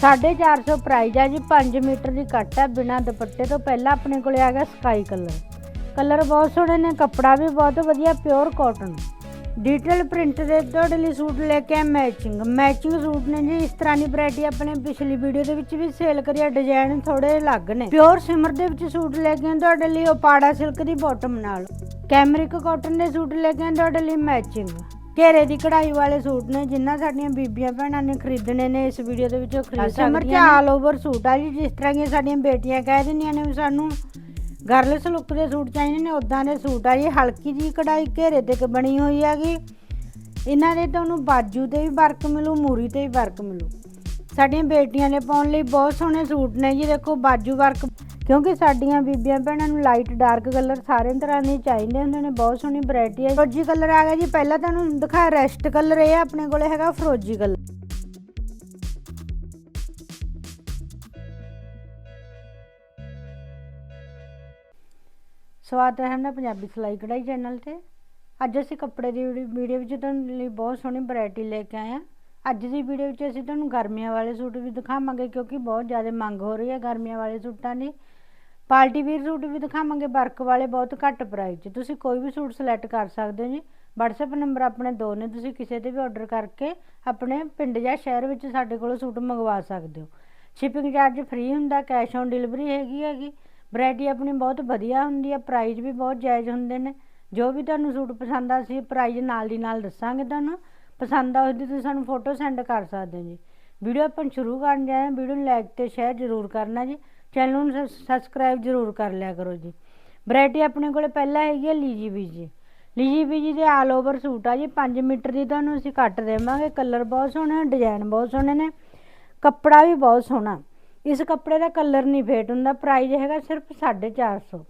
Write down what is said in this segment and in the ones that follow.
450 price ਆ ਜੀ 5 metre ਦੀ ਕੱਟ ਹੈ ਬਿਨਾ ਦੁਪੱਟੇ ਤੋਂ। ਪਹਿਲਾਂ ਆਪਣੇ ਕੋਲੇ ਆ ਗਿਆ ਸਕਾਈ ਕਲਰ ਕਲਰ ਬਹੁਤ ਸੋਹਣੇ ਨੇ, ਕੱਪੜਾ ਵੀ ਬਹੁਤ ਵਧੀਆ ਪਿਓਰ ਕਾਟਨ ਡਿਟੇਲ ਪ੍ਰਿੰਟ ਦੇ ਤੁਹਾਡੇ ਲਈ ਸੂਟ ਲੈ ਕੇ ਆ ਮੈਚਿੰਗ ਮੈਚਿੰਗ ਸੂਟ ਨੇ ਜੀ, ਇਸ ਤਰ੍ਹਾਂ ਦੀ ਵੈਰਾਈਟੀ ਆਪਣੇ ਪਿਛਲੀ ਵੀਡੀਓ ਦੇ ਵਿੱਚ ਵੀ ਸੇਲ ਕਰਿਆ ਡਿਜ਼ਾਈਨ ਥੋੜੇ ਅਲੱਗ ਨੇ। ਪਿਓਰ ਸਿਮਰ ਦੇ ਵਿੱਚ ਸੂਟ ਲੈ ਕੇ ਆ, ਤੁਹਾਡੇ ਲਈ ਉਹ ਪਾੜਾ ਸਿਲਕ ਦੀ ਬਾਟਮ ਨਾਲ। ਕੈਮਰਿਕ ਕਾਟਨ ਦੇ ਸੂਟ ਲੈ ਕੇ ਆਏ ਤੁਹਾਡੇ ਲਈ ਮੈਚਿੰਗ ਘੇਰੇ ਦੀ ਕਢਾਈ ਵਾਲੇ ਸੂਟ ਨੇ ਜਿੰਨਾ ਸਾਡੀਆਂ ਬੀਬੀਆਂ ਭੈਣਾਂ ਨੇ ਖਰੀਦਣੇ ਨੇ ਇਸ ਵੀਡੀਓ ਦੇ ਵਿੱਚੋਂ ਖਰੀਦ ਸਿਮਰ ਚ ਆਲ ਓਵਰ ਸੂਟ ਆ ਜੀ ਜਿਸ ਤਰ੍ਹਾਂ ਕਿ ਸਾਡੀਆਂ ਬੇਟੀਆਂ ਕਹਿ ਦਿੰਦੀਆਂ ਨੇ ਵੀ ਸਾਨੂੰ ਗਰਲਸ ਲੁੱਕ ਦੇ ਸੂਟ ਚਾਹੀਦੇ ਨੇ ਉਦਾਂ ਦੇ ਸੂਟ ਆ। ਜੀ ਹਲਕੀ ਜੀ ਕਢਾਈ ਘੇਰੇ ਤੇ ਬਣੀ ਹੋਈ ਹੈਗੀ। ਇਹਨਾਂ ਦੇ ਤੁਹਾਨੂੰ ਬਾਜੂ ਤੇ ਵੀ ਵਰਕ ਮਿਲੂ ਮੂਰੀ ਤੇ ਵੀ ਵਰਕ ਮਿਲੂ। ਸਾਡੀਆਂ ਬੇਟੀਆਂ ਨੇ ਪਾਉਣ ਲਈ ਬਹੁਤ ਸੋਹਣੇ ਸੂਟ ਨੇ ਜੀ, ਦੇਖੋ ਬਾਜੂ ਵਰਕ। ਕਿਉਂਕਿ ਸਾਡੀਆਂ ਬੀਬੀਆਂ ਭੈਣਾਂ ਨੂੰ ਲਾਈਟ ਡਾਰਕ ਕਲਰ ਸਾਰੇ ਤਰ੍ਹਾਂ ਦੇ ਚਾਹੀਦੇ ਹੁੰਦੇ ਨੇ, ਬਹੁਤ ਸੋਹਣੀ ਵੈਰਾਈਟੀ ਹੈ ਫਰੋਜੀ ਕਲਰ ਆ ਗਿਆ ਜੀ, ਪਹਿਲਾਂ ਤੁਹਾਨੂੰ ਦਿਖਾਇਆ ਰੈਸਟ ਕਲਰ ਇਹ ਆਪਣੇ ਕੋਲੇ ਹੈਗਾ ਫਰੋਜੀ ਕਲਰ ਸਵਾਗਤ ਹੈ ਨਾ ਪੰਜਾਬੀ ਸਿਲਾਈ ਕਢਾਈ ਚੈਨਲ ਤੇ। ਅੱਜ ਅਸੀਂ ਕੱਪੜੇ ਦੀ ਵੀਡੀਓ ਵਿੱਚ ਤੁਹਾਨੂੰ ਲਈ ਬਹੁਤ ਸੋਹਣੀ ਵੈਰਾਈਟੀ ਲੈ ਕੇ ਆਏ ਹਾਂ ਅੱਜ ਦੀ ਵੀਡੀਓ ਵਿੱਚ ਅਸੀਂ ਤੁਹਾਨੂੰ ਗਰਮੀਆਂ ਵਾਲੇ ਸੂਟ ਵੀ ਦਿਖਾਵਾਂਗੇ ਕਿਉਂਕਿ ਬਹੁਤ ਜ਼ਿਆਦਾ ਮੰਗ ਹੋ ਰਹੀ ਹੈ ਗਰਮੀਆਂ ਵਾਲੇ ਸੂਟਾਂ ਦੀ। ਪਾਰਟੀ ਵੀਰ ਸੂਟ ਵੀ ਦਿਖਾਵਾਂਗੇ ਵਰਕ ਵਾਲੇ ਬਹੁਤ ਘੱਟ ਪ੍ਰਾਈਸ 'ਚ। ਤੁਸੀਂ ਕੋਈ ਵੀ ਸੂਟ ਸਿਲੈਕਟ ਕਰ ਸਕਦੇ ਹੋ ਜੀ। WhatsApp ਨੰਬਰ ਆਪਣੇ ਦੋ ਨੇ, ਤੁਸੀਂ ਕਿਸੇ ਤੇ ਵੀ ਆਰਡਰ ਕਰਕੇ ਆਪਣੇ ਪਿੰਡ ਜਾਂ ਸ਼ਹਿਰ ਵਿੱਚ ਸਾਡੇ ਕੋਲੋਂ ਸੂਟ ਮੰਗਵਾ ਸਕਦੇ ਹੋ। ਸ਼ਿਪਿੰਗ ਚਾਰਜ ਫ੍ਰੀ ਹੁੰਦਾ ਕੈਸ਼ ਔਨ ਡਿਲੀਵਰੀ ਹੈਗੀ ਹੈਗੀ। ਵੈਰਾਈਟੀ ਆਪਣੀ ਬਹੁਤ ਵਧੀਆ ਹੁੰਦੀ ਹੈ ਪ੍ਰਾਈਸ ਵੀ ਬਹੁਤ ਜਾਇਜ਼ ਹੁੰਦੇ ਨੇ। ਜੋ ਵੀ ਤੁਹਾਨੂੰ ਸੂਟ ਪਸੰਦ ਆ, ਅਸੀਂ ਪ੍ਰਾਈਸ ਨਾਲ ਦੀ ਨਾਲ ਦੱਸਾਂਗੇ ਤੁਹਾਨੂੰ। ਪਸੰਦ ਆ ਉਹਦੀ, ਤੁਸੀਂ ਸਾਨੂੰ ਫੋਟੋ ਸੈਂਡ ਕਰ ਸਕਦੇ ਹੋ ਜੀ। ਵੀਡੀਓ ਆਪਾਂ ਸ਼ੁਰੂ ਕਰਨ ਜਾਏ ਹਾਂ, ਵੀਡੀਓ ਨੂੰ ਲਾਈਕ ਤੇ ਸ਼ੇਅਰ ਜ਼ਰੂਰ ਕਰਨਾ ਜੀ। ਚੈਨਲ ਨੂੰ ਸਬਸਕ੍ਰਾਈਬ ਜ਼ਰੂਰ ਕਰ ਲਿਆ ਕਰੋ ਜੀ। ਵੈਰਾਈਟੀ ਆਪਣੇ ਕੋਲੇ ਪਹਿਲਾਂ ਹੈਗੀ ਹੈ ਲੀਜੀ ਬੀਜੀ ਲੀਜੀ ਬੀਜੀ ਦੇ ਆਲ ਓਵਰ ਸੂਟ ਆ ਜੀ। 5 ਮੀਟਰ ਦੀ ਤੁਹਾਨੂੰ ਅਸੀਂ ਕੱਟ ਦੇਵਾਂਗੇ। ਕਲਰ ਬਹੁਤ ਸੋਹਣੇ ਡਿਜ਼ਾਈਨ ਬਹੁਤ ਸੋਹਣੇ ਨੇ। ਕੱਪੜਾ ਵੀ ਬਹੁਤ ਸੋਹਣਾ। ਇਸ ਕੱਪੜੇ ਦਾ ਕਲਰ ਨਹੀਂ ਫੇਟ ਹੁੰਦਾ। ਪ੍ਰਾਈਸ ਹੈਗਾ ਸਿਰਫ 450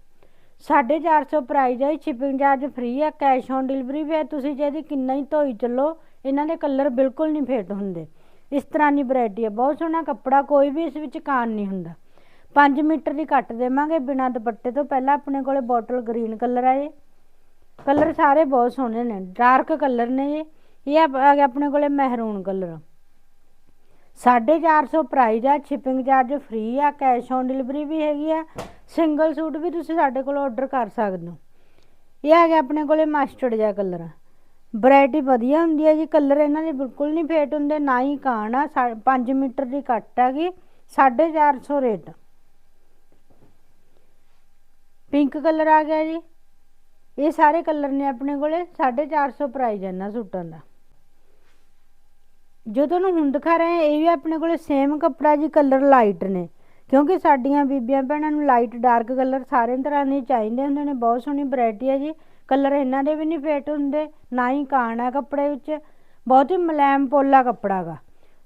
450 ਪ੍ਰਾਈਸ ਹੈ ਸ਼ਿਪਿੰਗ ਚਾਰਜ ਫ੍ਰੀ ਹੈ ਕੈਸ਼ ਔਨ ਡਿਲੀਵਰੀ ਵੀ ਹੈ ਤੁਸੀਂ ਜੇ ਇਹਦੀ ਕਿੰਨਾ ਹੀ ਧੋਈ ਚੱਲੋ ਇਹਨਾਂ ਦੇ ਕਲਰ ਬਿਲਕੁਲ ਨਹੀਂ ਫੇਟ ਹੁੰਦੇ। ਇਸ ਤਰ੍ਹਾਂ ਦੀ ਵੈਰਾਈਟੀ ਹੈ ਬਹੁਤ ਸੋਹਣਾ ਕੱਪੜਾ, ਕੋਈ ਵੀ ਇਸ ਵਿੱਚ ਕਾਨ ਨਹੀਂ ਹੁੰਦਾ। 5 ਮੀਟਰ ਦੀ ਕੱਟ ਦੇਵਾਂਗੇ ਬਿਨਾਂ ਦੁਪੱਟੇ ਤੋਂ। ਪਹਿਲਾਂ ਆਪਣੇ ਕੋਲੇ ਬੋਟਲ ਗ੍ਰੀਨ ਕਲਰ ਆ ਇਹ। ਕਲਰ ਸਾਰੇ ਬਹੁਤ ਸੋਹਣੇ ਨੇ। ਡਾਰਕ ਕਲਰ ਨੇ ਇਹ। ਇਹ ਆ ਆਪਣੇ ਕੋਲੇ ਮਹਿਰੂਨ ਕਲਰ। 450 ਪ੍ਰਾਈਸ ਆ। ਸ਼ਿਪਿੰਗ ਚਾਰਜ ਫ੍ਰੀ ਆ। ਕੈਸ਼ ਔਨ ਡਿਲੀਵਰੀ ਵੀ ਹੈਗੀ ਆ। ਸਿੰਗਲ ਸੂਟ ਵੀ ਤੁਸੀਂ ਸਾਡੇ ਕੋਲ ਆਰਡਰ ਕਰ ਸਕਦੇ ਹੋ। ਇਹ ਆ ਗਿਆ ਆਪਣੇ ਕੋਲੇ ਮਸਟਰਡ ਜਿਹਾ ਕਲਰ। ਵਰਾਇਟੀ ਵਧੀਆ ਹੁੰਦੀ ਹੈ ਜੀ ਕਲਰ ਇਹਨਾਂ ਦੇ ਬਿਲਕੁਲ ਨਹੀਂ ਫੇਟ ਹੁੰਦੇ, ਨਾ ਹੀ ਕਾਣ ਆ 5 ਮੀਟਰ ਦੀ ਕੱਟ ਹੈਗੀ 450 ਰੇਟ। ਪਿੰਕ ਕਲਰ ਆ ਗਿਆ ਜੀ। ਇਹ ਸਾਰੇ ਕਲਰ ਨੇ ਆਪਣੇ ਕੋਲੇ 450 ਪ੍ਰਾਈਸ ਹੈ ਇਹਨਾਂ ਸੂਟਾਂ ਦਾ। ਜੋ ਤੁਹਾਨੂੰ ਹੁਣ ਦਿਖਾ ਰਹੇ ਹਾਂ, ਇਹ ਵੀ ਆਪਣੇ ਕੋਲੇ ਸੇਮ ਕੱਪੜਾ ਜੀ ਕਲਰ ਲਾਈਟ ਨੇ। ਕਿਉਂਕਿ ਸਾਡੀਆਂ ਬੀਬੀਆਂ ਭੈਣਾਂ ਨੂੰ ਲਾਈਟ ਡਾਰਕ ਕਲਰ ਸਾਰੇ ਤਰ੍ਹਾਂ ਦੇ ਚਾਹੀਦੇ ਹੁੰਦੇ ਨੇ, ਬਹੁਤ ਸੋਹਣੀ ਵੈਰਾਈਟੀ ਹੈ ਜੀ। ਕਲਰ ਇਹਨਾਂ ਦੇ ਵੀ ਨਹੀਂ ਫੇਟ ਹੁੰਦੇ, ਨਾ ਹੀ ਕਾਣ ਹੈ ਕੱਪੜੇ ਵਿੱਚ। ਬਹੁਤ ਹੀ ਮਲੈਮ ਪੋਲਾ ਕੱਪੜਾ ਗਾ।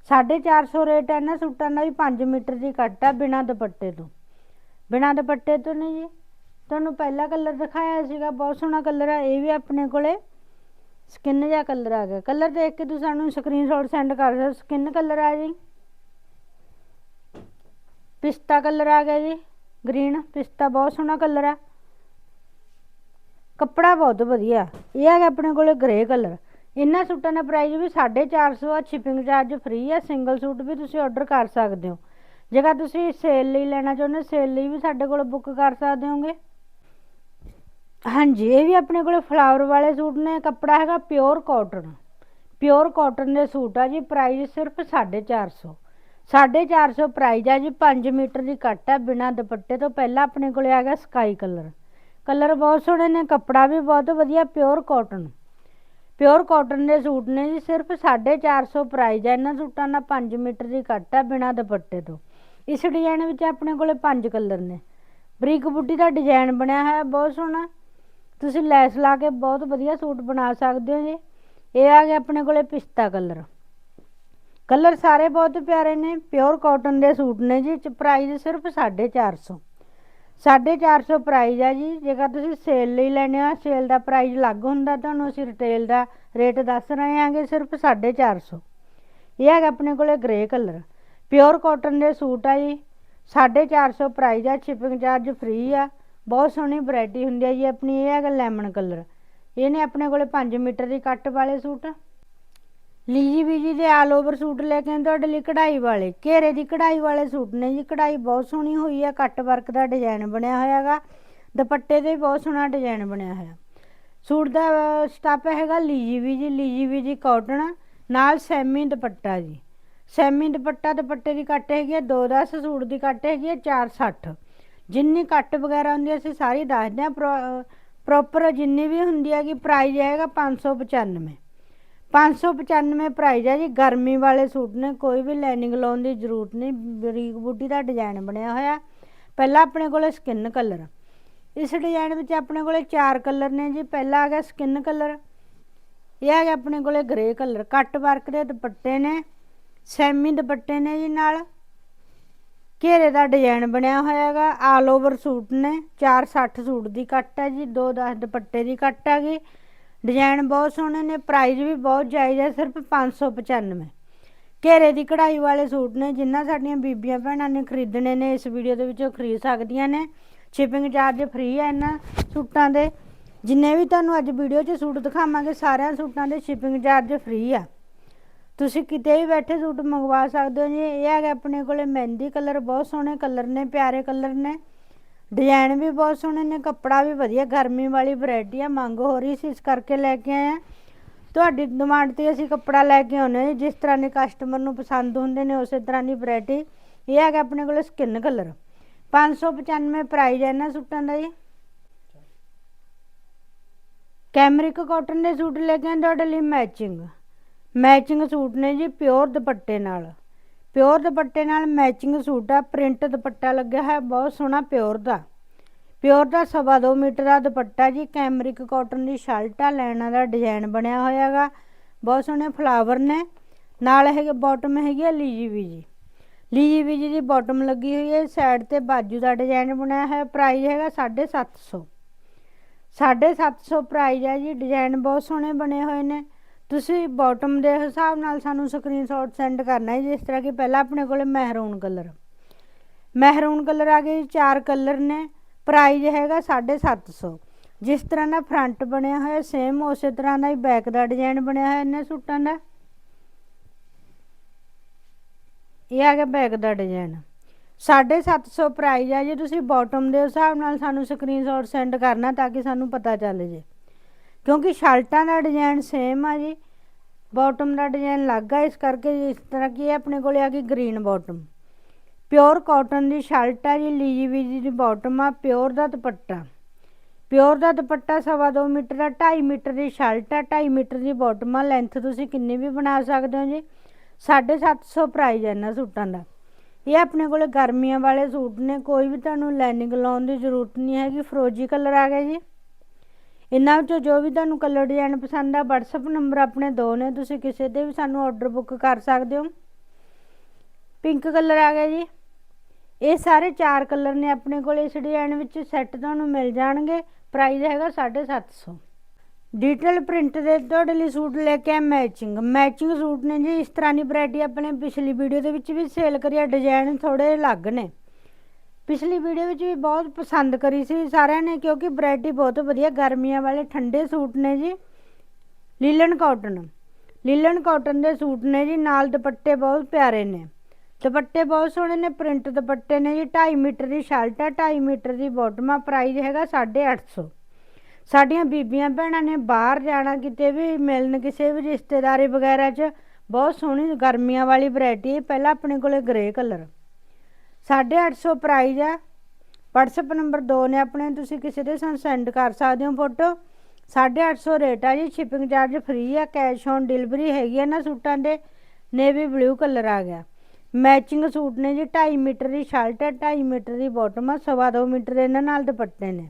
450 ਰੇਟ ਹੈ ਇਹਨਾਂ ਸੂਟਾਂ ਦਾ ਵੀ 5 ਮੀਟਰ ਦੀ ਕੱਟ ਆ ਬਿਨਾਂ ਦੁਪੱਟੇ ਤੋਂ। ਬਿਨਾਂ ਦੁਪੱਟੇ ਤੋਂ ਨਹੀਂ ਜੀ। ਤੁਹਾਨੂੰ ਪਹਿਲਾ ਕਲਰ ਦਿਖਾਇਆ ਸੀਗਾ, ਬਹੁਤ ਸੋਹਣਾ ਕਲਰ ਆ, ਇਹ ਵੀ ਆਪਣੇ ਕੋਲੇ। ਸਕਿਨ ਜਿਹਾ ਕਲਰ ਆ ਗਿਆ। ਕਲਰ ਦੇਖ ਕੇ ਤੁਸੀਂ ਸਾਨੂੰ ਸਕਰੀਨਸ਼ਾਟ ਸੈਂਡ ਕਰ ਦਿਓ। ਸਕਿਨ ਕਲਰ ਆ ਜੀ। ਪਿਸਤਾ ਕਲਰ ਆ ਗਿਆ ਜੀ। ਗ੍ਰੀਨ ਪਿਸਤਾ ਬਹੁਤ ਸੋਹਣਾ ਕਲਰ ਆ। ਕੱਪੜਾ ਬਹੁਤ ਵਧੀਆ। ਇਹ ਹੈਗਾ ਆਪਣੇ ਕੋਲੇ ਗ੍ਰੇ ਕਲਰ ਇਹਨਾਂ ਸੂਟਾਂ ਦਾ ਪ੍ਰਾਈਸ ਵੀ 450 ਆ ਸ਼ਿਪਿੰਗ ਚਾਰਜ ਫ੍ਰੀ ਆ ਸਿੰਗਲ ਸੂਟ ਵੀ ਤੁਸੀਂ ਆਰਡਰ ਕਰ ਸਕਦੇ ਹੋ। ਜੇਕਰ ਤੁਸੀਂ ਸੇਲ ਲਈ ਲੈਣਾ ਚਾਹੁੰਦੇ ਸੇਲ ਲਈ ਵੀ ਸਾਡੇ ਕੋਲ ਬੁੱਕ ਕਰ ਸਕਦੇ ਹੋਗੇ। ਹਾਂਜੀ, ਇਹ ਵੀ ਆਪਣੇ ਕੋਲ ਫਲਾਵਰ ਵਾਲੇ ਸੂਟ ਨੇ, ਕੱਪੜਾ ਹੈਗਾ ਪਿਓਰ ਕਾਟਨ ਪਿਓਰ ਕਾਟਨ ਦੇ ਸੂਟ ਆ ਜੀ ਪ੍ਰਾਈਸ ਸਿਰਫ 450 450 ਪ੍ਰਾਈਸ ਆ ਜੀ 5 ਮੀਟਰ ਦੀ ਕੱਟ ਆ, ਬਿਨਾਂ ਦੁਪੱਟੇ ਤੋਂ ਪਹਿਲਾਂ ਆਪਣੇ ਕੋਲੇ ਆ ਗਿਆ ਸਕਾਈ ਕਲਰ ਕਲਰ ਬਹੁਤ ਸੋਹਣੇ ਨੇ, ਕੱਪੜਾ ਵੀ ਬਹੁਤ ਵਧੀਆ ਪਿਓਰ ਕਾਟਨ ਪਿਓਰ ਕਾਟਨ ਦੇ ਸੂਟ ਨੇ ਜੀ, ਸਿਰਫ 450 ਪ੍ਰਾਈਸ ਆ। ਇਹਨਾਂ ਸੂਟਾਂ ਦਾ 5 ਮੀਟਰ ਦੀ ਕੱਟ ਹੈ ਬਿਨਾਂ ਦੁਪੱਟੇ ਤੋਂ। ਇਸ ਡਿਜ਼ਾਈਨ ਵਿੱਚ ਆਪਣੇ ਕੋਲੇ ਪੰਜ ਕਲਰ ਨੇ। ਬਰੀਕ ਬੁੱਟੀ ਦਾ ਡਿਜ਼ਾਈਨ ਬਣਿਆ ਹੋਇਆ, ਬਹੁਤ ਸੋਹਣਾ। ਤੁਸੀਂ ਲੈਸ ਲਾ ਕੇ ਬਹੁਤ ਵਧੀਆ ਸੂਟ ਬਣਾ ਸਕਦੇ ਹੋ ਜੀ। ਇਹ ਆ ਗਿਆ ਆਪਣੇ ਕੋਲੇ ਪਿਸਤਾ ਕਲਰ। ਕਲਰ ਸਾਰੇ ਬਹੁਤ ਪਿਆਰੇ ਨੇ ਪਿਓਰ ਕਾਟਨ ਦੇ ਸੂਟ ਨੇ ਜੀ ਪ੍ਰਾਈਸ ਸਿਰਫ 450 450 ਪ੍ਰਾਈਜ਼ ਆ ਜੀ। ਜੇਕਰ ਤੁਸੀਂ ਸੇਲ ਲਈ ਲੈਣੇ ਆ ਸੇਲ ਦਾ ਪ੍ਰਾਈਜ਼ ਅਲੱਗ ਹੁੰਦਾ, ਤੁਹਾਨੂੰ ਅਸੀਂ ਰਿਟੇਲ ਦਾ ਰੇਟ ਦੱਸ ਰਹੇ ਹਾਂਗੇ, ਸਿਰਫ 450 ਇਹ ਹੈਗਾ ਆਪਣੇ ਕੋਲੇ ਗ੍ਰੇ ਕਲਰ ਪਿਓਰ ਕਾਟਨ ਦੇ ਸੂਟ ਆ ਜੀ। 450 ਪ੍ਰਾਈਜ਼ ਆ ਸ਼ਿਪਿੰਗ ਚਾਰਜ ਫ੍ਰੀ ਆ। ਬਹੁਤ ਸੋਹਣੀ ਵੈਰਾਈਟੀ ਹੁੰਦੀ ਆ ਜੀ ਆਪਣੀ, ਇਹ ਹੈਗਾ ਲੈਮਨ ਕਲਰ ਇਹ ਨੇ ਆਪਣੇ ਕੋਲੇ 5 ਮੀਟਰ ਦੀ ਕੱਟ ਵਾਲੇ ਸੂਟ। ਲੀਜੀ ਬੀਜੀ ਦੇ ਆਲ ਓਵਰ ਸੂਟ ਲੈ ਕੇ ਆਏ ਤੁਹਾਡੇ ਲਈ ਕਢਾਈ ਵਾਲੇ। ਘੇਰੇ ਦੀ ਕਢਾਈ ਵਾਲੇ ਸੂਟ ਨੇ ਜੀ, ਕਢਾਈ ਬਹੁਤ ਸੋਹਣੀ ਹੋਈ ਹੈ ਕੱਟ ਵਰਕ ਦਾ ਡਿਜ਼ਾਈਨ ਬਣਿਆ ਹੋਇਆ ਹੋਇਆਗਾ ਦੁਪੱਟੇ ਤੇ ਵੀ ਬਹੁਤ ਸੋਹਣਾ ਡਿਜ਼ਾਈਨ ਬਣਿਆ ਹੋਇਆ। ਸੂਟ ਦਾ ਸਟੱਪ ਹੈਗਾ ਲੀਜੀ ਬੀਜੀ ਲੀਜੀ ਬੀਜੀ ਕਾਟਨ, ਨਾਲ ਸੈਮੀ ਦੁਪੱਟਾ ਜੀ। ਸੈਮੀ ਦੁਪੱਟਾ, ਦੁਪੱਟੇ ਦੀ ਕੱਟ ਹੈਗੀ ਹੈ 210 ਸੂਟ ਦੀ ਕੱਟ ਹੈਗੀ ਹੈ 460 ਜਿੰਨੀ ਕੱਟ ਵਗੈਰਾ ਹੁੰਦੀ ਹੈ ਅਸੀਂ ਸਾਰੀ ਦੱਸਦੇ ਹਾਂ ਪ੍ਰੋਪਰ ਜਿੰਨੀ ਵੀ ਹੁੰਦੀ ਹੈਗੀ ਪ੍ਰਾਈਸ ਹੈਗਾ 595 595 ਪ੍ਰਾਈਜ਼ ਹੈ ਜੀ। ਗਰਮੀ ਵਾਲੇ ਸੂਟ ਨੇ, ਕੋਈ ਵੀ ਲਾਈਨਿੰਗ ਲਾਉਣ ਦੀ ਜ਼ਰੂਰਤ ਨਹੀਂ। ਬਰੀਕ ਬੂਟੀ ਦਾ ਡਿਜ਼ਾਈਨ ਬਣਿਆ ਹੋਇਆ। ਪਹਿਲਾਂ ਆਪਣੇ ਕੋਲੇ ਸਕਿਨ ਕਲਰ ਇਸ ਡਿਜ਼ਾਈਨ ਵਿੱਚ ਆਪਣੇ ਕੋਲੇ ਚਾਰ ਕਲਰ ਨੇ ਜੀ। ਪਹਿਲਾ ਆ ਗਿਆ ਸਕਿਨ ਕਲਰ ਇਹ ਆ ਗਿਆ ਆਪਣੇ ਕੋਲੇ ਗ੍ਰੇ ਕਲਰ ਕੱਟ ਵਰਕ ਦੇ ਦੁਪੱਟੇ ਨੇ। ਸੈਮੀ ਦੁਪੱਟੇ ਨੇ ਜੀ ਨਾਲ। ਘੇਰੇ ਦਾ ਡਿਜ਼ਾਈਨ ਬਣਿਆ ਹੋਇਆ ਹੈਗਾ। ਆਲ ਓਵਰ ਸੂਟ ਨੇ। 460 ਸੂਟ ਦੀ ਕੱਟ ਹੈ ਜੀ। 210 ਦੁਪੱਟੇ ਦੀ ਕੱਟ ਹੈਗੀ ਡਿਜ਼ਾਈਨ ਬਹੁਤ ਸੋਹਣੇ ਨੇ ਪ੍ਰਾਈਸ ਵੀ ਬਹੁਤ ਜਾਇਜ਼ ਹੈ, ਸਿਰਫ 595 ਘੇਰੇ ਦੀ ਕਢਾਈ ਵਾਲੇ ਸੂਟ ਨੇ ਜਿੰਨਾ ਸਾਡੀਆਂ ਬੀਬੀਆਂ ਭੈਣਾਂ ਨੇ ਖਰੀਦਣੇ ਨੇ, ਇਸ ਵੀਡੀਓ ਦੇ ਵਿੱਚੋਂ ਖਰੀਦ ਸਕਦੀਆਂ ਨੇ। ਸ਼ਿਪਿੰਗ ਚਾਰਜ ਫ੍ਰੀ ਹੈ ਇਹਨਾਂ ਸੂਟਾਂ ਦੇ। ਜਿੰਨੇ ਵੀ ਤੁਹਾਨੂੰ ਅੱਜ ਵੀਡੀਓ 'ਚ ਸੂਟ ਦਿਖਾਵਾਂਗੇ, ਸਾਰਿਆਂ ਸੂਟਾਂ ਦੇ ਸ਼ਿਪਿੰਗ ਚਾਰਜ ਫ੍ਰੀ ਆ। ਤੁਸੀਂ ਕਿਤੇ ਵੀ ਬੈਠੇ ਸੂਟ ਮੰਗਵਾ ਸਕਦੇ ਹੋ ਜੀ। ਇਹ ਹੈਗਾ ਆਪਣੇ ਕੋਲੇ ਮਹਿੰਦੀ ਕਲਰ ਬਹੁਤ ਸੋਹਣੇ ਕਲਰ ਨੇ, ਪਿਆਰੇ ਕਲਰ ਨੇ। ਡਿਜ਼ਾਈਨ ਵੀ ਬਹੁਤ ਸੋਹਣੇ ਨੇ, ਕੱਪੜਾ ਵੀ ਵਧੀਆ, ਗਰਮੀ ਵਾਲੀ ਵੈਰਾਈਟੀ ਆ, ਮੰਗ ਹੋ ਰਹੀ ਸੀ ਇਸ ਕਰਕੇ ਲੈ ਕੇ ਆਏ ਆ। ਤੁਹਾਡੀ ਡਿਮਾਂਡ ਤੇ ਅਸੀਂ ਕੱਪੜਾ ਲੈ ਕੇ ਆਉਂਦੇ ਹਾਂ ਜਿਸ ਤਰ੍ਹਾਂ ਦੇ ਕਸਟਮਰ ਨੂੰ ਪਸੰਦ ਹੁੰਦੇ ਨੇ, ਉਸੇ ਤਰ੍ਹਾਂ ਦੀ ਵੈਰਾਈਟੀ ਇਹ ਹੈਗਾ ਆਪਣੇ ਕੋਲ ਸਕਿਨ ਕਲਰ 595 ਪ੍ਰਾਈਸ ਹੈ ਇਹਨਾਂ ਸੂਟਾਂ ਦਾ ਜੀ। ਕੈਮਰਿਕ ਕਾਟਨ ਦੇ ਸੂਟ ਲੈ ਕੇ ਆਏ, ਤੁਹਾਡੇ ਲਈ ਮੈਚਿੰਗ ਮੈਚਿੰਗ ਸੂਟ ਨੇ ਜੀ ਪਿਓਰ ਦੁਪੱਟੇ ਨਾਲ। ਪਿਓਰ ਦੁਪੱਟੇ ਨਾਲ ਮੈਚਿੰਗ ਸੂਟ ਆ, ਪ੍ਰਿੰਟ ਦੁਪੱਟਾ ਲੱਗਿਆ ਹੈ ਬਹੁਤ ਸੋਹਣਾ ਪਿਓਰ ਦਾ। ਪਿਓਰ ਦਾ ਸਵਾ ਦੋ ਮੀਟਰ ਦਾ ਦੁਪੱਟਾ ਜੀ, ਕੈਮਰਿਕ ਕਾਟਨ ਦੀ ਸ਼ਰਟ ਆ ਲੈਣਾ ਦਾ ਡਿਜ਼ਾਈਨ ਬਣਿਆ ਹੋਇਆਗਾ ਬਹੁਤ ਸੋਹਣੇ ਫਲਾਵਰ ਨੇ। ਨਾਲ ਹੈਗੇ ਬਾਟਮ ਹੈਗੀ ਆ ਲੀਜੀ ਵੀ ਲੀਜੀ ਵੀ ਜੀ ਦੀ ਬਾਟਮ ਲੱਗੀ ਹੋਈ ਹੈ, ਸਾਈਡ ਤੇ ਬਾਜੂ ਦਾ ਡਿਜ਼ਾਈਨ ਬਣਿਆ ਹੈ ਪ੍ਰਾਈਸ ਹੈਗਾ 750 750 ਪ੍ਰਾਈਸ ਹੈ ਜੀ, ਡਿਜ਼ਾਈਨ ਬਹੁਤ ਸੋਹਣੇ ਬਣੇ ਹੋਏ ਨੇ। ਤੁਸੀਂ ਬਾਟਮ ਦੇ ਹਿਸਾਬ ਨਾਲ ਸਾਨੂੰ ਸਕਰੀਨਸ਼ਾਟ ਸੈਂਡ ਕਰਨਾ ਹੈ ਜਿਸ ਤਰ੍ਹਾਂ ਕਿ ਪਹਿਲਾਂ ਆਪਣੇ ਕੋਲੇ ਮਹਿਰੂਨ ਕਲਰ ਮਹਿਰੂਨ ਕਲਰ ਆ ਗਏ ਚਾਰ ਕਲਰ ਨੇ ਪ੍ਰਾਈਸ ਹੈਗਾ 750 ਜਿਸ ਤਰ੍ਹਾਂ ਦਾ ਫਰੰਟ ਬਣਿਆ ਹੋਇਆ ਸੇਮ ਉਸੇ ਤਰ੍ਹਾਂ ਦਾ ਹੀ ਬੈਕ ਦਾ ਡਿਜ਼ਾਈਨ ਬਣਿਆ ਹੋਇਆ ਇਹਨਾਂ ਸੂਟਾਂ ਦਾ। ਇਹ ਆ ਗਿਆ ਬੈਕ ਦਾ ਡਿਜ਼ਾਈਨ 750 ਪ੍ਰਾਈਸ ਆ ਜੇ, ਤੁਸੀਂ ਬਾਟਮ ਦੇ ਹਿਸਾਬ ਨਾਲ ਸਾਨੂੰ ਸਕਰੀਨਸ਼ਾਟ ਸੈਂਡ ਕਰਨਾ ਤਾਂ ਕਿ ਸਾਨੂੰ ਪਤਾ ਚੱਲ ਜੇ। ਕਿਉਂਕਿ ਸ਼ਰਟਾਂ ਦਾ ਡਿਜ਼ਾਈਨ ਸੇਮ ਆ ਜੀ ਬਾਟਮ ਦਾ ਡਿਜ਼ਾਈਨ ਲੱਗਾ ਇਸ ਕਰਕੇ ਇਸ ਤਰ੍ਹਾਂ ਕੀ ਹੈ, ਆਪਣੇ ਕੋਲੇ ਆ ਗਈ ਗ੍ਰੀਨ ਬਾਟਮ ਪਿਓਰ ਕਾਟਨ ਦੀ ਸ਼ਰਟ ਆ ਜੀ, ਲੀਜੀ ਵੀਜੀ ਦੀ ਬਾਟਮ ਆ ਪਿਓਰ ਦਾ ਦੁਪੱਟਾ। ਪਿਓਰ ਦਾ ਦੁਪੱਟਾ ਸਵਾ ਦੋ ਮੀਟਰ ਦਾ 2.5 ਮੀਟਰ ਦੀ ਸ਼ਰਟ ਆ 2.5 ਮੀਟਰ ਦੀ ਬਾਟਮ ਆ ਲੈਂਥ ਤੁਸੀਂ ਕਿੰਨੀ ਵੀ ਬਣਾ ਸਕਦੇ ਹੋ ਜੀ 750 ਪ੍ਰਾਈਸ ਹੈ ਇਹਨਾਂ ਸੂਟਾਂ ਦਾ। ਇਹ ਆਪਣੇ ਕੋਲੇ ਗਰਮੀਆਂ ਵਾਲੇ ਸੂਟ ਨੇ, ਕੋਈ ਵੀ ਤੁਹਾਨੂੰ ਲਾਈਨਿੰਗ ਲਾਉਣ ਦੀ ਜ਼ਰੂਰਤ ਨਹੀਂ ਹੈਗੀ, ਫਰੋਜੀ ਕਲਰ ਆ ਗਿਆ ਜੀ। ਇਹਨਾਂ ਵਿੱਚੋਂ ਜੋ ਵੀ ਤੁਹਾਨੂੰ ਕਲਰ ਡਿਜ਼ਾਈਨ ਪਸੰਦ ਆ, WhatsApp ਨੰਬਰ ਆਪਣੇ ਦੋ ਨੇ, ਤੁਸੀਂ ਕਿਸੇ ਦੇ ਵੀ ਸਾਨੂੰ ਆਰਡਰ ਬੁੱਕ ਕਰ ਸਕਦੇ ਹੋ। ਪਿੰਕ ਕਲਰ ਆ ਗਿਆ ਜੀ। ਇਹ ਸਾਰੇ ਚਾਰ ਕਲਰ ਨੇ ਆਪਣੇ ਕੋਲ, ਇਸ ਡਿਜ਼ਾਈਨ ਵਿੱਚ ਸੈੱਟ ਤੁਹਾਨੂੰ ਮਿਲ ਜਾਣਗੇ। ਪ੍ਰਾਈਸ ਹੈਗਾ 750 ਡਿਟੇਲ ਪ੍ਰਿੰਟ ਦੇ ਤੁਹਾਡੇ ਲਈ ਸੂਟ ਲੈ ਕੇ ਆ ਮੈਚਿੰਗ ਮੈਚਿੰਗ ਸੂਟ ਨੇ ਜੀ, ਇਸ ਤਰ੍ਹਾਂ ਦੀ ਵੈਰਾਈਟੀ ਆਪਣੇ ਪਿਛਲੀ ਵੀਡੀਓ ਦੇ ਵਿੱਚ ਵੀ ਸੇਲ ਕਰਿਆ ਡਿਜ਼ਾਈਨ ਥੋੜੇ ਅਲੱਗ ਨੇ। ਪਿਛਲੀ ਵੀਡੀਓ ਵਿੱਚ ਵੀ ਬਹੁਤ ਪਸੰਦ ਕਰੀ ਸੀ ਸਾਰਿਆਂ ਨੇ, ਕਿਉਂਕਿ ਵੈਰਾਈਟੀ ਬਹੁਤ ਵਧੀਆ, ਗਰਮੀਆਂ ਵਾਲੇ ਠੰਡੇ ਸੂਟ ਨੇ ਜੀ। ਲੀਲਨ ਕਾਟਨ ਲੀਲਨ ਕਾਟਨ ਦੇ ਸੂਟ ਨੇ ਜੀ, ਨਾਲ ਦੁਪੱਟੇ ਬਹੁਤ ਪਿਆਰੇ ਨੇ। ਦੁਪੱਟੇ ਬਹੁਤ ਸੋਹਣੇ ਨੇ ਪ੍ਰਿੰਟ ਦੁਪੱਟੇ ਨੇ ਜੀ 2.5 ਮੀਟਰ ਦੀ ਸ਼ਰਟ ਆ 2.5 ਮੀਟਰ ਦੀ ਬਾਟਮ ਆ ਪ੍ਰਾਈਸ ਹੈਗਾ 850 ਸਾਡੀਆਂ ਬੀਬੀਆਂ ਭੈਣਾਂ ਨੇ ਬਾਹਰ ਜਾਣਾ, ਕਿਤੇ ਵੀ ਮਿਲਣ, ਕਿਸੇ ਵੀ ਰਿਸ਼ਤੇਦਾਰੀ ਵਗੈਰਾ 'ਚ, ਬਹੁਤ ਸੋਹਣੀ ਗਰਮੀਆਂ ਵਾਲੀ ਵੈਰਾਈਟੀ ਹੈ ਪਹਿਲਾਂ ਆਪਣੇ ਕੋਲੇ ਗ੍ਰੇ ਕਲਰ 850 ਪ੍ਰਾਈਜ਼ ਆ WhatsApp ਨੰਬਰ 2 ਨੇ ਆਪਣੇ ਤੁਸੀਂ ਕਿਸੇ ਦੇ ਸਾਨੂੰ ਸੈਂਡ ਕਰ ਸਕਦੇ ਹੋ ਫੋਟੋ 850 ਰੇਟ ਆ ਜੀ ਸ਼ਿਪਿੰਗ ਚਾਰਜ ਫ੍ਰੀ ਆ ਕੈਸ਼ ਔਨ ਡਿਲੀਵਰੀ ਹੈਗੀ ਆ ਨਾ ਸੂਟਾਂ ਦੇ ਨੇਵੀ ਬਲੂ ਕਲਰ ਆ ਗਿਆ ਮੈਚਿੰਗ ਸੂਟ ਨੇ ਜੀ 2.5 ਮੀਟਰ ਦੀ ਸ਼ਰਟ ਹੈ 2.5 ਮੀਟਰ ਦੀ ਬਾਟਮ ਆ ਸਵਾ ਦੋ ਮੀਟਰ ਇਹਨਾਂ ਨਾਲ ਦੁਪੱਟੇ ਨੇ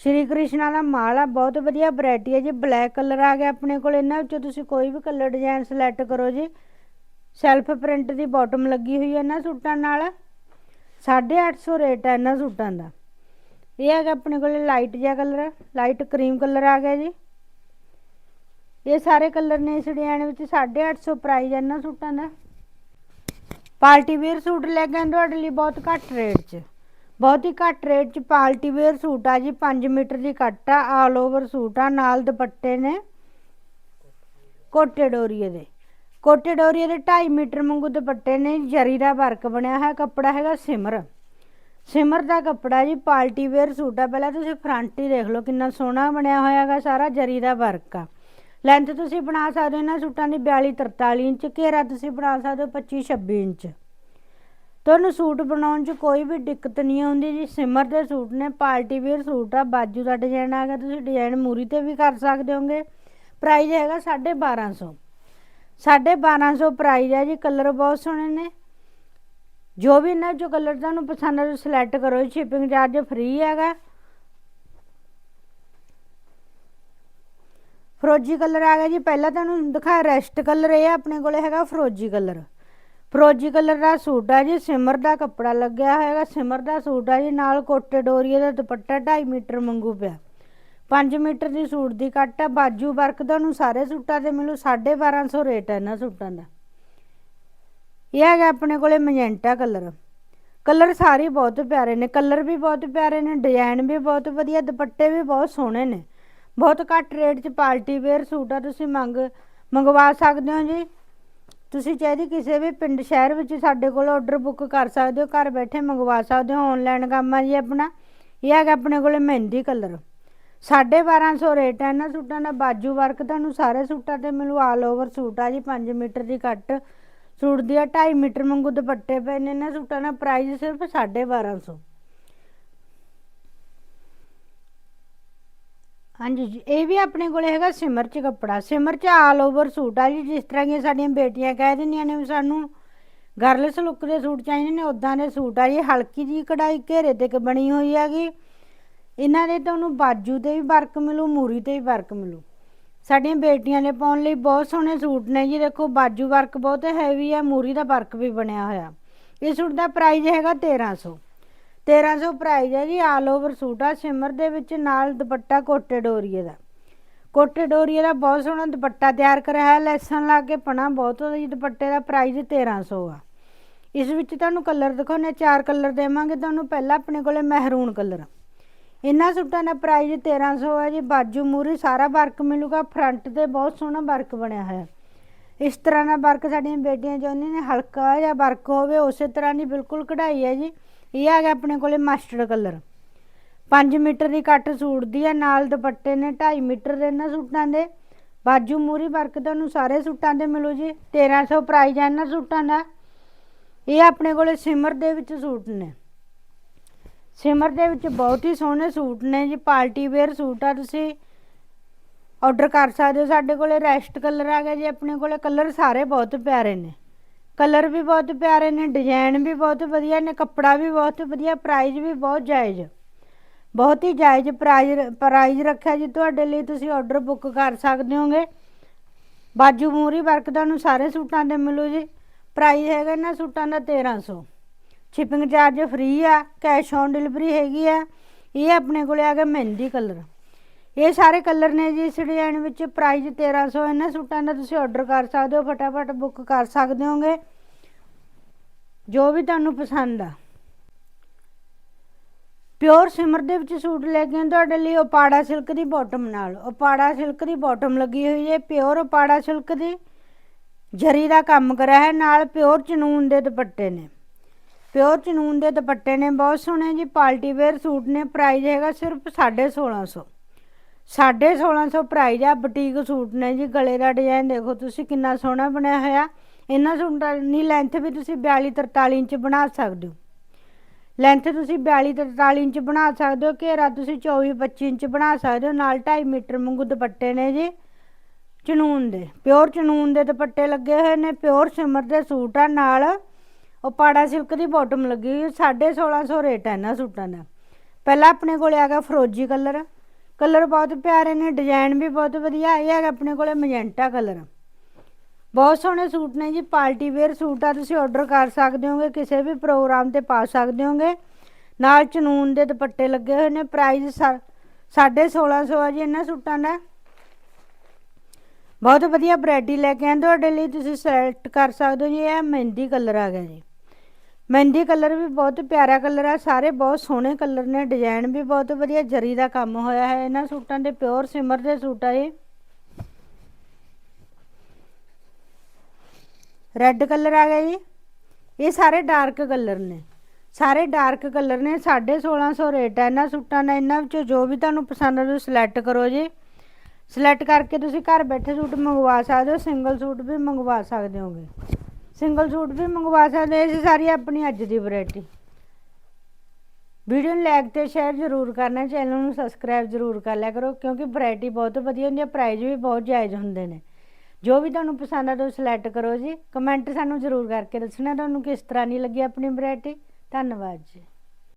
ਸ਼੍ਰੀ ਕ੍ਰਿਸ਼ਨਾ ਦਾ ਮਾਲ ਆ ਬਹੁਤ ਵਧੀਆ ਵੈਰਾਈਟੀ ਹੈ ਜੀ ਬਲੈਕ ਕਲਰ ਆ ਗਿਆ ਆਪਣੇ ਕੋਲ ਇਹਨਾਂ ਵਿੱਚੋਂ ਤੁਸੀਂ ਕੋਈ ਵੀ ਕਲਰ ਡਿਜ਼ਾਈਨ ਸਿਲੈਕਟ ਕਰੋ ਜੀ ਸੈਲਫ ਪ੍ਰਿੰਟ ਦੀ ਬਾਟਮ ਲੱਗੀ ਹੋਈ ਹੈ ਇਹਨਾਂ ਸੂਟਾਂ ਨਾਲ। 850 ਰੇਟ ਹੈ ਇਹਨਾਂ ਸੂਟਾਂ ਦਾ। ਇਹ ਹੈਗਾ ਆਪਣੇ ਕੋਲ ਲਾਈਟ ਜਿਹਾ ਕਲਰ, ਲਾਈਟ ਕਰੀਮ ਕਲਰ ਆ ਗਿਆ ਜੀ। ਇਹ ਸਾਰੇ ਕਲਰ ਨੇ ਇਸ ਡਿਜ਼ਾਈਨ ਵਿੱਚ 850 ਪ੍ਰਾਈਸ ਹੈ ਇਹਨਾਂ ਸੂਟਾਂ ਦਾ। ਪਾਰਟੀ ਵੇਅਰ ਸੂਟ ਲੈ ਕੇ ਤੁਹਾਡੇ ਲਈ ਬਹੁਤ ਘੱਟ ਰੇਟ 'ਚ। ਬਹੁਤ ਹੀ ਘੱਟ ਰੇਟ 'ਚ ਪਾਰਟੀ ਵੇਅਰ ਸੂਟ ਆ ਜੀ 5 ਮੀਟਰ ਦੀ ਕੱਟ ਆ ਆਲ ਓਵਰ ਸੂਟ ਆ, ਨਾਲ ਦੁਪੱਟੇ ਨੇ। ਕੋਟੇ ਡੋਰੀਏ ਦੇ। ਕੋਟੇ ਡੋਰੀਏ ਦੇ 2.5 ਮੀਟਰ ਮੰਗੂ ਦੁਪੱਟੇ ਨੇ ਜਰੀ ਦਾ ਵਰਕ ਬਣਿਆ ਹੈ ਕੱਪੜਾ ਹੈਗਾ ਸਿਮਰ। ਸਿਮਰ ਦਾ ਕੱਪੜਾ ਜੀ, ਪਾਰਟੀ ਵੇਅਰ ਸੂਟ ਆ, ਪਹਿਲਾਂ ਤੁਸੀਂ ਫਰੰਟ ਹੀ ਦੇਖ ਲਓ ਕਿੰਨਾ ਸੋਹਣਾ ਬਣਿਆ ਹੋਇਆ ਹੈਗਾ ਸਾਰਾ ਜਰੀ ਦਾ ਵਰਕ ਆ। ਲੈਂਥ ਤੁਸੀਂ ਬਣਾ ਸਕਦੇ ਹੋ ਇਹਨਾਂ ਸੂਟਾਂ ਦੀ 42 43 ਇੰਚ, ਘੇਰਾ ਤੁਸੀਂ ਬਣਾ ਸਕਦੇ ਹੋ 25 26 ਇੰਚ। ਤੁਹਾਨੂੰ ਸੂਟ ਬਣਾਉਣ 'ਚ ਕੋਈ ਵੀ ਦਿੱਕਤ ਨਹੀਂ ਆਉਂਦੀ ਜੀ, ਸਿਮਰ ਦੇ ਸੂਟ ਨੇ, ਪਾਰਟੀ ਵੇਅਰ ਸੂਟ ਆ, ਬਾਜੂ ਦਾ ਡਿਜ਼ਾਈਨ ਆ ਗਿਆ ਤੁਸੀਂ ਡਿਜ਼ਾਈਨ ਮੂਰੀ ਤੇ ਵੀ ਕਰ ਸਕਦੇ ਹੋਗੇ। ਪ੍ਰਾਈਸ ਹੈਗਾ 1250 1250 ਪ੍ਰਾਈਜ਼ ਹੈ ਜੀ, ਕਲਰ ਬਹੁਤ ਸੋਹਣੇ ਨੇ। ਜੋ ਵੀ ਇਹਨਾਂ ਚੋਂ ਕਲਰ ਤੁਹਾਨੂੰ ਪਸੰਦ ਆ, ਤੁਸੀਂ ਸਿਲੈਕਟ ਕਰੋ ਸ਼ਿਪਿੰਗ ਚਾਰਜ ਫ੍ਰੀ ਹੈਗਾ। ਫਰੋਜੀ ਕਲਰ ਆ ਗਿਆ ਜੀ, ਪਹਿਲਾਂ ਤੁਹਾਨੂੰ ਦਿਖਾਇਆ ਰੈਸਟ ਕਲਰ, ਇਹ ਆਪਣੇ ਕੋਲੇ ਹੈਗਾ ਫਰੋਜੀ ਕਲਰ। ਫਰੋਜੀ ਕਲਰ ਦਾ ਸੂਟ ਆ ਜੀ, ਸਿਮਰ ਦਾ ਕੱਪੜਾ ਲੱਗਿਆ ਹੋਏਗਾ ਸਿਮਰ ਦਾ ਸੂਟ ਆ ਜੀ, ਨਾਲ ਕੋਟੇ ਡੋਰੀਏ ਦਾ ਦੁਪੱਟਾ 2.5 ਮੀਟਰ ਮੰਗੂ ਪਿਆ। 5 ਮੀਟਰ ਦੀ ਸੂਟ ਦੀ ਕੱਟ ਆ, ਬਾਜੂ ਵਰਕ ਤੁਹਾਨੂੰ ਸਾਰੇ ਸੂਟਾਂ ਤੇ ਮਿਲੂ 1250 ਰੇਟ ਹੈ ਇਹਨਾਂ ਸੂਟਾਂ ਦਾ। ਇਹ ਹੈਗਾ ਆਪਣੇ ਕੋਲੇ ਮੈਜੈਂਟਾ ਕਲਰ। ਕਲਰ ਸਾਰੇ ਬਹੁਤ ਪਿਆਰੇ ਨੇ, ਕਲਰ ਵੀ ਬਹੁਤ ਪਿਆਰੇ ਨੇ, ਡਿਜ਼ਾਈਨ ਵੀ ਬਹੁਤ ਵਧੀਆ, ਦੁਪੱਟੇ ਵੀ ਬਹੁਤ ਸੋਹਣੇ ਨੇ। ਬਹੁਤ ਘੱਟ ਰੇਟ 'ਚ ਪਾਰਟੀ ਵੇਅਰ ਸੂਟ ਆ, ਤੁਸੀਂ ਮੰਗ, ਮੰਗਵਾ ਸਕਦੇ ਹੋ ਜੀ। ਤੁਸੀਂ ਚਾਹੀਦੀ ਕਿਸੇ ਵੀ ਪਿੰਡ, ਸ਼ਹਿਰ ਵਿੱਚ ਸਾਡੇ ਕੋਲ ਆਰਡਰ ਬੁੱਕ ਕਰ ਸਕਦੇ ਹੋ, ਘਰ ਬੈਠੇ ਮੰਗਵਾ ਸਕਦੇ ਹੋ ਆਨਲਾਈਨ ਕੰਮ ਆ ਜੀ ਆਪਣਾ। ਇਹ ਹੈਗਾ ਆਪਣੇ ਕੋਲੇ ਮਹਿੰਦੀ ਕਲਰ। 1250 ਰੇਟ ਹੈ ਇਹਨਾਂ ਸੂਟਾਂ ਦਾ, ਬਾਜੂ ਵਰਕ ਤੁਹਾਨੂੰ ਸਾਰੇ ਸੂਟਾਂ ਤੇ ਮਿਲੂ ਆਲ ਓਵਰ ਸੂਟ ਆ ਜੀ 5 ਮੀਟਰ ਦੀ ਕੱਟ ਸੂਟ ਦੀ 2.5 ਮੀਟਰ ਵਾਂਗੂ ਦੁਪੱਟੇ ਪਏ ਨੇ ਇਹਨਾਂ ਸੂਟਾਂ ਦਾ ਪ੍ਰਾਈਸ ਸਿਰਫ 1250 ਹਾਂਜੀ ਜੀ, ਇਹ ਵੀ ਆਪਣੇ ਕੋਲੇ ਹੈਗਾ ਸਿਮਰ ਚ ਕੱਪੜਾ ਸਿਮਰ ਚ ਆਲ ਓਵਰ ਸੂਟ ਆ ਜੀ, ਜਿਸ ਤਰ੍ਹਾਂ ਦੀਆਂ ਸਾਡੀਆਂ ਬੇਟੀਆਂ ਕਹਿ ਦਿੰਦੀਆਂ ਨੇ ਵੀ ਸਾਨੂੰ ਗਰਲਸ ਲੁੱਕ ਦੇ ਸੂਟ ਚਾਹੀਦੇ ਨੇ ਉਦਾਂ ਦੇ ਸੂਟ ਆ ਜੀ, ਹਲਕੀ ਜੀ ਕਢਾਈ ਘੇਰੇ ਤੇ ਬਣੀ ਹੋਈ ਹੈਗੀ। ਇਹਨਾਂ ਦੇ ਤੁਹਾਨੂੰ ਬਾਜੂ ਤੇ ਵੀ ਵਰਕ ਮਿਲੂ, ਮੂਰੀ ਤੇ ਵੀ ਵਰਕ ਮਿਲੂ। ਸਾਡੀਆਂ ਬੇਟੀਆਂ ਨੇ ਪਾਉਣ ਲਈ ਬਹੁਤ ਸੋਹਣੇ ਸੂਟ ਨੇ ਜੀ, ਦੇਖੋ ਬਾਜੂ ਵਰਕ ਬਹੁਤ ਹੈਵੀ ਆ, ਮੂਰੀ ਦਾ ਵਰਕ ਵੀ ਬਣਿਆ ਹੋਇਆ। ਇਹ ਸੂਟ ਦਾ ਪ੍ਰਾਈਸ ਹੈਗਾ 1300 1300 ਪ੍ਰਾਈਸ ਹੈ ਜੀ ਆਲ ਓਵਰ ਸੂਟ ਆ, ਸਿਮਰ ਦੇ ਵਿੱਚ ਨਾਲ ਦੁਪੱਟਾ ਕੋਟੇ ਡੋਰੀਏ ਦਾ। ਕੋਟੇ ਡੋਰੀਏ ਦਾ ਬਹੁਤ ਸੋਹਣਾ ਦੁਪੱਟਾ ਤਿਆਰ ਕਰਿਆ ਹੈ ਲੈਸਨ ਲਾ ਕੇ ਪਣਾ ਬਹੁਤ ਉਹਦਾ ਜੀ, ਦੁਪੱਟੇ ਦਾ ਪ੍ਰਾਈਸ 1300 ਆ। ਇਸ ਵਿੱਚ ਤੁਹਾਨੂੰ ਕਲਰ ਦਿਖਾਉਣੇ ਚਾਰ ਕਲਰ ਦੇਵਾਂਗੇ, ਤੁਹਾਨੂੰ ਪਹਿਲਾਂ ਆਪਣੇ ਕੋਲੇ ਮਹਿਰੂਨ ਕਲਰ ਇਹਨਾਂ ਸੂਟਾਂ ਦਾ ਪ੍ਰਾਈਸ 1300 ਹੈ ਜੀ, ਬਾਜੂ ਮੂਰੀ ਸਾਰਾ ਵਰਕ ਮਿਲੂਗਾ ਫਰੰਟ ਤੇ ਬਹੁਤ ਸੋਹਣਾ ਵਰਕ ਬਣਿਆ ਹੋਇਆ। ਇਸ ਤਰ੍ਹਾਂ ਦਾ ਵਰਕ ਸਾਡੀਆਂ ਬੇਟੀਆਂ ਚਾਹੁੰਦੀਆਂ ਨੇ, ਹਲਕਾ ਜਿਹਾ ਵਰਕ ਹੋਵੇ, ਉਸੇ ਤਰ੍ਹਾਂ ਦੀ ਬਿਲਕੁਲ ਕਢਾਈ ਹੈ ਜੀ। ਇਹ ਆ ਗਿਆ ਆਪਣੇ ਕੋਲੇ ਮਸਟਰਡ ਕਲਰ 5 ਮੀਟਰ ਦੀ ਕੱਟ ਸੂਟ ਦੀ ਹੈ ਨਾਲ ਦੁਪੱਟੇ ਨੇ 2.5 ਮੀਟਰ ਦੇ ਇਹਨਾਂ ਸੂਟਾਂ ਦੇ। ਬਾਜੂ ਮੂਰੀ ਵਰਕ ਤੁਹਾਨੂੰ ਸਾਰੇ ਸੂਟਾਂ ਦੇ ਮਿਲੂ ਜੀ 1300 ਪ੍ਰਾਈਸ ਹੈ ਇਹਨਾਂ ਸੂਟਾਂ ਦਾ। ਇਹ ਆਪਣੇ ਕੋਲੇ ਸਿਮਰ ਦੇ ਵਿੱਚ ਸੂਟ ਨੇ। ਸਿਮਰ ਦੇ ਵਿੱਚ ਬਹੁਤ ਹੀ ਸੋਹਣੇ ਸੂਟ ਨੇ ਜੀ, ਪਾਰਟੀ ਵੇਅਰ ਸੂਟ ਆ ਤੁਸੀਂ ਆਰਡਰ ਕਰ ਸਕਦੇ ਹੋ, ਸਾਡੇ ਕੋਲੇ ਰੈਸਟ ਕਲਰ ਆ ਗਿਆ ਜੀ, ਆਪਣੇ ਕੋਲੇ ਕਲਰ ਸਾਰੇ ਬਹੁਤ ਪਿਆਰੇ ਨੇ। ਕਲਰ ਵੀ ਬਹੁਤ ਪਿਆਰੇ ਨੇ ਡਿਜ਼ਾਈਨ ਵੀ ਬਹੁਤ ਵਧੀਆ ਨੇ, ਕੱਪੜਾ ਵੀ ਬਹੁਤ ਵਧੀਆ ਪ੍ਰਾਈਸ ਵੀ ਬਹੁਤ ਜਾਇਜ਼। ਬਹੁਤ ਹੀ ਜਾਇਜ਼ ਪ੍ਰਾਈਸ ਪ੍ਰਾਈਸ ਰੱਖਿਆ ਜੀ, ਤੁਹਾਡੇ ਲਈ ਤੁਸੀਂ ਆਰਡਰ ਬੁੱਕ ਕਰ ਸਕਦੇ ਹੋਗੇ। ਬਾਜੂ ਮੂਰੀ ਵਰਕ ਤੁਹਾਨੂੰ ਸਾਰੇ ਸੂਟਾਂ ਦੇ ਮਿਲੂ ਜੀ ਪ੍ਰਾਈਸ ਹੈਗਾ ਇਹਨਾਂ ਸੂਟਾਂ ਦਾ 1300 ਸ਼ਿਪਿੰਗ ਚਾਰਜ ਫ੍ਰੀ ਆ, ਕੈਸ਼ ਔਨ ਡਿਲੀਵਰੀ ਹੈਗੀ ਆ, ਇਹ ਆਪਣੇ ਕੋਲੇ ਆ ਗਿਆ ਮਹਿੰਦੀ ਕਲਰ। ਇਹ ਸਾਰੇ ਕਲਰ ਨੇ ਜੀ, ਇਸ ਡਿਜ਼ਾਈਨ ਵਿੱਚ ਪ੍ਰਾਈਸ 1300 ਇਹਨਾਂ ਸੂਟਾਂ ਦਾ ਤੁਸੀਂ ਆਰਡਰ ਕਰ ਸਕਦੇ ਹੋ, ਫਟਾਫਟ ਬੁੱਕ ਕਰ ਸਕਦੇ ਹੋਗੇ। ਜੋ ਵੀ ਤੁਹਾਨੂੰ ਪਸੰਦ ਆ। ਪਿਓਰ ਸਿਮਰ ਦੇ ਵਿੱਚ ਸੂਟ ਲੈ ਕੇ ਤੁਹਾਡੇ ਲਈ ਉਪਾੜਾ ਸਿਲਕ ਦੀ ਬਾਟਮ ਨਾਲ। ਉਪਾੜਾ ਸਿਲਕ ਦੀ ਬਾਟਮ ਲੱਗੀ ਹੋਈ ਹੈ ਪਿਓਰ ਉਪਾੜਾ ਸਿਲਕ ਦੀ। ਜਰੀ ਦਾ ਕੰਮ ਕਰਿਆ ਹੈ, ਨਾਲ ਪਿਓਰ ਚਨੂਨ ਦੇ ਦੁਪੱਟੇ ਨੇ। ਪਿਓਰ ਚਨੂਨ ਦੇ ਦੁਪੱਟੇ ਨੇ ਬਹੁਤ ਸੋਹਣੇ ਜੀ, ਪਾਰਟੀ ਵੇਅਰ ਸੂਟ ਨੇ ਪ੍ਰਾਈਸ ਹੈਗਾ ਸਿਰਫ 1650 1650 ਪ੍ਰਾਈਸ ਆ ਬੁਟੀਕ ਸੂਟ ਨੇ ਜੀ, ਗਲੇ ਦਾ ਡਿਜ਼ਾਈਨ ਦੇਖੋ ਤੁਸੀਂ ਕਿੰਨਾ ਸੋਹਣਾ ਬਣਿਆ ਹੋਇਆ। ਇਹਨਾਂ ਸੂਟਾਂ ਦੀ ਲੈਂਥ ਵੀ ਤੁਸੀਂ 42 43 ਇੰਚ ਬਣਾ ਸਕਦੇ ਹੋ। ਲੈਂਥ ਤੁਸੀਂ 42 43 ਇੰਚ ਬਣਾ ਸਕਦੇ ਹੋ, ਘੇਰਾ ਤੁਸੀਂ 24 25 ਇੰਚ ਬਣਾ ਸਕਦੇ ਹੋ, ਨਾਲ 2.5 ਮੀਟਰ ਵਾਂਗੂ ਦੁਪੱਟੇ ਨੇ ਜੀ ਚਨੂਨ ਦੇ, ਪਿਓਰ ਚਨੂਨ ਦੇ ਦੁਪੱਟੇ ਲੱਗੇ ਹੋਏ ਨੇ, ਪਿਓਰ ਸਿਮਰ ਦੇ ਸੂਟ ਆ, ਨਾਲ ਉਹ ਪਾੜਾ ਸਿਲਕ ਦੀ ਬਾਟਮ ਲੱਗੀ ਹੋਈ 1650 ਰੇਟ ਹੈ ਇਹਨਾਂ ਸੂਟਾਂ ਦਾ। ਪਹਿਲਾਂ ਆਪਣੇ ਕੋਲੇ ਆ ਗਿਆ ਫਰੋਜੀ ਕਲਰ। ਕਲਰ ਬਹੁਤ ਪਿਆਰੇ ਨੇ ਡਿਜ਼ਾਈਨ ਵੀ ਬਹੁਤ ਵਧੀਆ, ਇਹ ਹੈਗਾ ਆਪਣੇ ਕੋਲੇ ਮੈਜੈਂਟਾ ਕਲਰ। ਬਹੁਤ ਸੋਹਣੇ ਸੂਟ ਨੇ ਜੀ, ਪਾਰਟੀ ਵੇਅਰ ਸੂਟ ਆ, ਤੁਸੀਂ ਆਰਡਰ ਕਰ ਸਕਦੇ ਹੋਗੇ, ਕਿਸੇ ਵੀ ਪ੍ਰੋਗਰਾਮ ਤੇ ਪਾ ਸਕਦੇ ਹੋਗੇ। ਨਾਲ ਚਨੂਨ ਦੇ ਦੁਪੱਟੇ ਲੱਗੇ ਹੋਏ ਨੇ ਪ੍ਰਾਈਸ 1650 ਆ ਜੀ ਇਹਨਾਂ ਸੂਟਾਂ ਦਾ। ਬਹੁਤ ਵਧੀਆ ਵੈਰਾਈਟੀ ਲੈ ਕੇ ਆਏ ਤੁਹਾਡੇ ਲਈ ਤੁਸੀਂ ਸਿਲੈਕਟ ਕਰ ਸਕਦੇ ਹੋ ਜੀ, ਇਹ ਮਹਿੰਦੀ ਕਲਰ ਆ ਗਿਆ ਜੀ। ਮਹਿੰਦੀ ਕਲਰ ਵੀ ਬਹੁਤ ਪਿਆਰਾ ਕਲਰ ਆ, ਸਾਰੇ ਬਹੁਤ ਸੋਹਣੇ ਕਲਰ ਨੇ, ਡਿਜ਼ਾਈਨ ਵੀ ਬਹੁਤ ਵਧੀਆ, ਜਰੀ ਦਾ ਕੰਮ ਹੋਇਆ ਹੈ, ਇਹਨਾਂ ਸੂਟਾਂ ਦੇ ਪਿਓਰ ਸਿਮਰ ਦੇ ਸੂਟ ਆ ਇਹ। ਰੈੱਡ ਕਲਰ ਆ ਗਿਆ ਜੀ, ਇਹ ਸਾਰੇ ਡਾਰਕ ਕਲਰ ਨੇ, ਸਾਰੇ ਡਾਰਕ ਕਲਰ ਨੇ 1650 ਰੇਟ ਹੈ ਇਹਨਾਂ ਸੂਟਾਂ ਦਾ, ਇਹਨਾਂ ਵਿੱਚੋਂ ਜੋ ਵੀ ਤੁਹਾਨੂੰ ਪਸੰਦ ਆਵੇ ਸਿਲੈਕਟ ਕਰੋ ਜੀ। ਸਿਲੈਕਟ ਕਰਕੇ ਤੁਸੀਂ ਘਰ ਬੈਠੇ ਸੂਟ ਮੰਗਵਾ ਸਕਦੇ ਹੋ, ਸਿੰਗਲ ਸੂਟ ਵੀ ਮੰਗਵਾ ਸਕਦੇ ਹੋਗੇ। ਸਿੰਗਲ ਸੂਟ ਵੀ ਮੰਗਵਾ ਸਕਦੇ ਸੀ ਸਾਰੀ ਆਪਣੀ ਅੱਜ ਦੀ ਵੈਰਾਈਟੀ ਵੀਡੀਓ ਨੂੰ ਲਾਈਕ ਤੇ ਸ਼ੇਅਰ ਜ਼ਰੂਰ ਕਰਨਾ ਚੈਨਲ ਨੂੰ ਸਬਸਕ੍ਰਾਈਬ ਜ਼ਰੂਰ ਕਰ ਲਿਆ ਕਰੋ, ਕਿਉਂਕਿ ਵੈਰਾਈਟੀ ਬਹੁਤ ਵਧੀਆ ਹੁੰਦੀ ਹੈ ਪ੍ਰਾਈਜ਼ ਵੀ ਬਹੁਤ ਜਾਇਜ਼ ਹੁੰਦੇ ਨੇ। ਜੋ ਵੀ ਤੁਹਾਨੂੰ ਪਸੰਦ ਆ, ਤੁਸੀਂ ਸਿਲੈਕਟ ਕਰੋ ਜੀ। ਕਮੈਂਟ ਸਾਨੂੰ ਜ਼ਰੂਰ ਕਰਕੇ ਦੱਸਣਾ, ਤੁਹਾਨੂੰ ਕਿਸ ਤਰ੍ਹਾਂ ਦੀ ਲੱਗੀ ਆਪਣੀ ਵੈਰਾਈਟੀ ਧੰਨਵਾਦ ਜੀ।